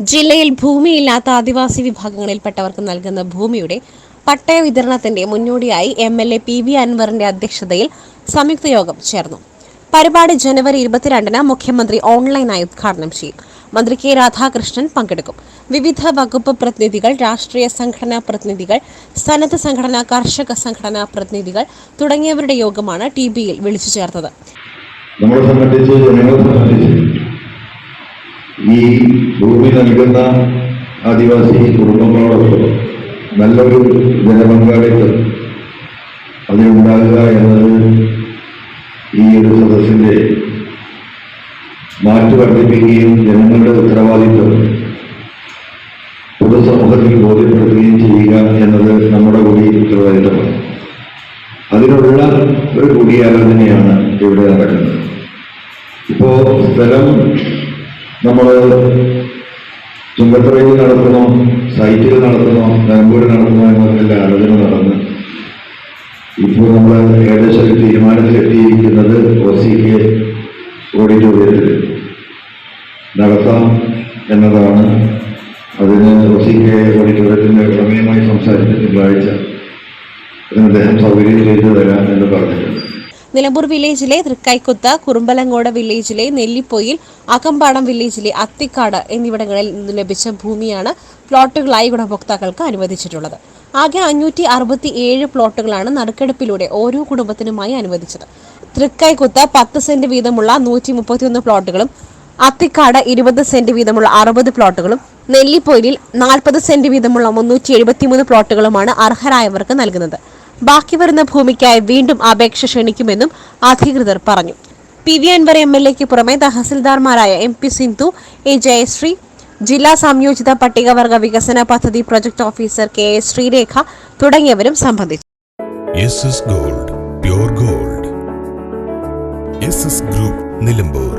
ജില്ലയിൽ ഭൂമിയില്ലാത്ത ആദിവാസി വിഭാഗങ്ങളിൽപ്പെട്ടവർക്ക് നൽകുന്ന ഭൂമിയുടെ പട്ടയ വിതരണത്തിന്റെ മുന്നോടിയായി M L A P V അൻവറിന്റെ അധ്യക്ഷതയിൽ സംയുക്ത യോഗം ചേർന്നു. പരിപാടി ജനുവരി ഇരുപത്തിരണ്ടിന് മുഖ്യമന്ത്രി ഓൺലൈനായി ഉദ്ഘാടനം ചെയ്യും. മന്ത്രി കെ രാധാകൃഷ്ണൻ പങ്കെടുക്കും. വിവിധ വകുപ്പ് പ്രതിനിധികൾ രാഷ്ട്രീയ സംഘടനാ പ്രതിനിധികൾ സന്നദ്ധ സംഘടന കർഷക സംഘടനാ പ്രതിനിധികൾ തുടങ്ങിയവരുടെ യോഗമാണ് ടി ബിയിൽ വിളിച്ചു ചേർത്തത്. ഈ ഭൂമി നൽകുന്ന ആദിവാസി കുടുംബങ്ങളോടൊപ്പം നല്ലൊരു ജനപങ്കാളിത്തം അതിനുണ്ടാകുക എന്നത് ഈ ഒരു സദസ്സിന്റെ മാറ്റു വർദ്ധിപ്പിക്കുകയും ജനങ്ങളുടെ ഉത്തരവാദിത്വം പൊതുസമൂഹത്തിൽ ബോധ്യപ്പെടുത്തുകയും ചെയ്യുക എന്നത് നമ്മുടെ കൂടി ഉത്തരവാദിത്തമാണ്. അതിനുള്ള ഒരു കൂടിയാലോചനയാണ് ഇവിടെ നടക്കുന്നത്. ഇപ്പോ സ്ഥലം നമ്മൾ ചുങ്കത്തറയിൽ നടത്തണോ സൈറ്റിൽ നടത്തണോ ബാംഗ്ലൂരിൽ നടത്തണോ എന്നൊക്കെ ആലോചന നടന്ന്. ഇപ്പോൾ നമ്മൾ ഏകദേശം ഒരു തീരുമാനത്തിലെത്തിയിരിക്കുന്നത് ഒ സി കെ ഓഡിറ്റോറിയത്തിൽ. നടത്താം എന്നതാണ്. അതിന് ഒ സി കെ ഓഡിറ്റോറിയത്തിന്റെ പ്രമേയമായി സംസാരിച്ച തിങ്കളാഴ്ച അതിന് അദ്ദേഹം സൗകര്യം ചെയ്തു തരാം എന്ന് പറഞ്ഞിട്ടുണ്ട്. നിലമ്പൂർ വില്ലേജിലെ തൃക്കൈക്കുത്ത് കുറുമ്പലങ്ങോട് വില്ലേജിലെ നെല്ലിപ്പൊയിൽ അകമ്പാടം വില്ലേജിലെ അത്തിക്കാട് എന്നിവിടങ്ങളിൽ നിന്ന് ലഭിച്ച ഭൂമിയാണ് പ്ലോട്ടുകളായി ഗുണഭോക്താക്കൾക്ക് അനുവദിച്ചിട്ടുള്ളത്. ആകെ അഞ്ഞൂറ്റി അറുപത്തി ഏഴ് പ്ലോട്ടുകളാണ് നറുക്കെടുപ്പിലൂടെ ഓരോ കുടുംബത്തിനുമായി അനുവദിച്ചത്. തൃക്കൈക്കുത്ത് പത്ത് സെന്റ് വീതമുള്ള നൂറ്റി മുപ്പത്തിയൊന്ന് പ്ലോട്ടുകളും അത്തിക്കാട് ഇരുപത് സെന്റ് വീതമുള്ള അറുപത് പ്ലോട്ടുകളും നെല്ലിപ്പൊയിലിൽ നാൽപ്പത് സെന്റ് വീതമുള്ള മുന്നൂറ്റി എഴുപത്തിമൂന്ന് പ്ലോട്ടുകളുമാണ് അർഹരായവർക്ക് നൽകുന്നത്. ബാക്കി വരുന്ന ഭൂമിക്കായി വീണ്ടും അപേക്ഷ ക്ഷണിക്കുമെന്നും അധികൃതർ പറഞ്ഞു. P V Anvar M L എക്ക് പുറമെ തഹസിൽദാർമാരായ M P Sindhu A Jayasree ജില്ലാ സംയോജിത പട്ടികവർഗ വികസന പദ്ധതി project officer K S Sreerekha തുടങ്ങിയവരും സംബന്ധിച്ചു. Gold gold. ഗ്രൂപ്പ് നിലമ്പൂർ.